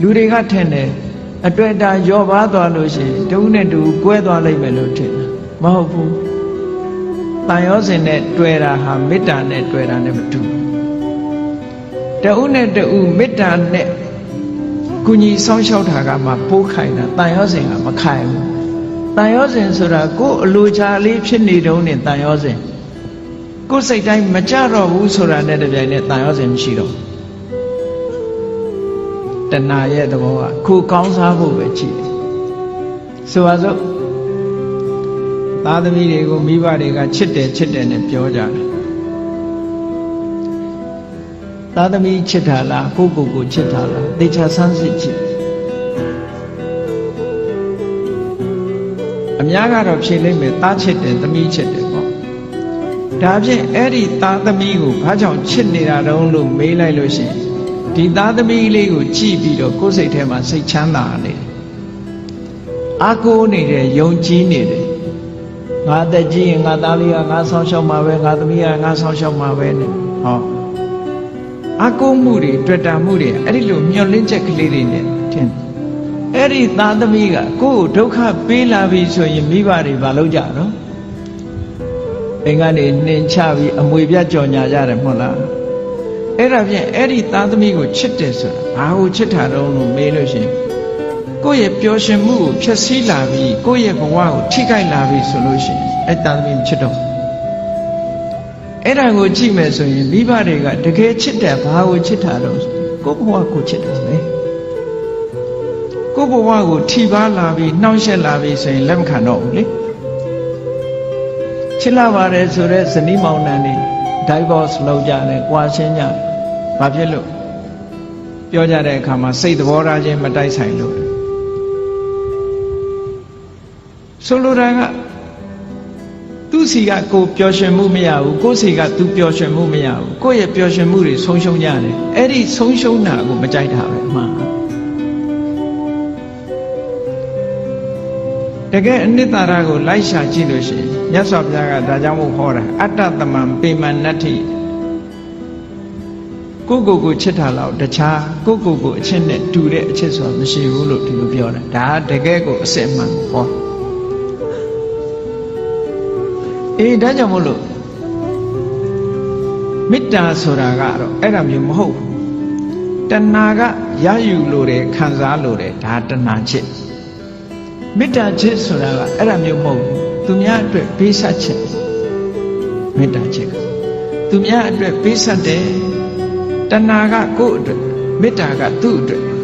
လူတွေကထင်တယ်အတွေ့အတာရော့ပါသွားလို့ရှိရင်တူနဲ့တူကွဲသွားလိမ့်မယ်လို့ထင်တာမဟုတ်ဘူးတန်ရောစဉ်နဲ့တွေ့တာဟာမေတ္တာနဲ့တွေ့တာနဲ့မတူဘူးတဦးနဲ့တဦးမေတ္တာနဲ့ကုညီဆောင်ရှောက်တာကမှပိုးခိုင်တာတန်ရောစဉ်ကမခိုင်ဘူးတန်ရောစဉ်ဆိုတာကိုယ်အလိုချလေးဖြစ်နေတုံးနဲ့တန်ရောစဉ်ကိုယ်စိတ်တိုင်းမကြတော့ဘူးဆိုတာနဲ့တပြိုင်နက်တန်ရောစဉ်မရှိတော့ဘူး တဏှာရဲ့သဘောကခုကောင်းစားဖို့ပဲရှိတယ်ဆိုပါစို့သားသမီးတွေကိုမိဘတွေကချစ်တယ်ချစ်တယ်နဲ့ပြောကြတယ်သားသမီးချစ်တာလားကိုယ့်ကိုယ်ကိုချစ်တာလားသေချာဆန်းစစ်ကြည့်အများကတော့ဖြေလိုက်မယ်သားချစ်တယ်သမီးချစ်တယ်ပေါ့ဒါဖြင့်အဲ့ဒီသားသမီးကိုဘာကြောင့်ချစ်နေတာတုံးလို့မေးလိုက်လို့ရှိရင် ဒီသားသမီးလေးကိုကြည့်ပြီးတော့ကိုယ်စိတ်ထဲမှာစိတ်ချမ်းသာနေတယ်အာကိုနေတယ်ယုံကြည်နေတယ်ငါတက်ကြီးရင်ငါသားလေးကငါဆောင်းရှောက်မှာပဲငါသမီးကငါဆောင်းရှောက်မှာပဲနဲ့ဟောအာကိုမှုတွေတွေ့တာမှုတွေအဲ့ဒီလိုမျောလင်းချက်ကလေးတွေနဲ့ထင်တယ်အဲ့ဒီသားသမီးကကိုယ့်ကိုဒုက္ခပေးလာပြီဆိုရင်မိဘတွေမလုပ်ကြတော့အိမ်ကနေနှင်ချပြီးအမွေပြကြော်ညာကြတယ်မဟုတ်လား အဲ့ဒါဖြင့်အဲ့ဒီသားသမီးကိုချစ်တယ်ဆိုတာဘာကိုချစ်တာတုံးလို့မေးလို့ရှိရင်ကိုယ့်ရဲ့ပျော်ရွှင်မှုကိုဖျက်ဆီးလာပြီးကိုယ့်ရဲ့ဘဝကိုထိခိုက်လာပြီးဆိုလို့ရှိရင်အဲ့သားသမီးမချစ်တော့ဘူးအဲ့ဒါကိုကြည့်မယ်ဆိုရင်မိဘတွေကတကယ်ချစ်တယ်ဘာကိုချစ်တာတော့ကိုယ့်ဘဝကိုချစ်တယ်ပဲကိုယ့်ဘဝကိုထိပါလာပြီးနှောင့်ယှက်လာပြီးဆိုရင်လက်မခံတော့ဘူးလေချစ်လာပါတယ်ဆိုတော့ဇနီးမောင်နှံတွေ divorce လုပ်ကြတယ်၊ကွာရှင်းကြတယ်။ ဘာဖြစ်လို့ပြောကြတဲ့အခါမှာစိတ်သဘောထားချင်းမတိုက်ဆိုင်လို့ဆိုလိုတာကသူ့စီကကိုပျော်ရွှင်မှုမရဘူးကိုယ့်စီကသူပျော်ရွှင်မှုမရဘူးကိုယ့်ရဲ့ပျော်ရွှင်မှုတွေဆုံးရှုံးကြတယ်အဲ့ဒီဆုံးရှုံးတာကိုမကြိုက်တာပဲအမှန်တကယ်အနိတ္တရာကိုလိုက်ရှာကြည့်လို့ရှိရင်မြတ်စွာဘုရားကဒါကြောင့်မို့ဟောတာအတ္တတမံပေမနတ္ထိ ကိုယ့်ကိုယ်ကိုချစ်တာလောက်တခြားကိုယ့်ကိုယ်ကိုအချစ်နဲ့တူတဲ့အချစ်ဆိုတာမရှိဘူးလို့ဒီလိုပြောတာဒါကတကယ်ကိုအစစ်အမှန်ဟောအေးဒါကြောင့်မို့လို့မေတ္တာဆိုတာကတော့အဲ့ဒါမျိုးမဟုတ်ဘူးတဏှာကရယူလို့တယ်ခံစားလို့တယ်ဒါတဏှာချစ်မေတ္တာချစ်ဆိုတာကအဲ့ဒါမျိုးမဟုတ်ဘူးသူများအတွက်ပေးဆက်ချစ်မေတ္တာချစ်ကသူများအတွက်ပေးဆက်တယ် တဏှာကကိုယ့်အတွက်မေတ္တာကသူ့အတွက်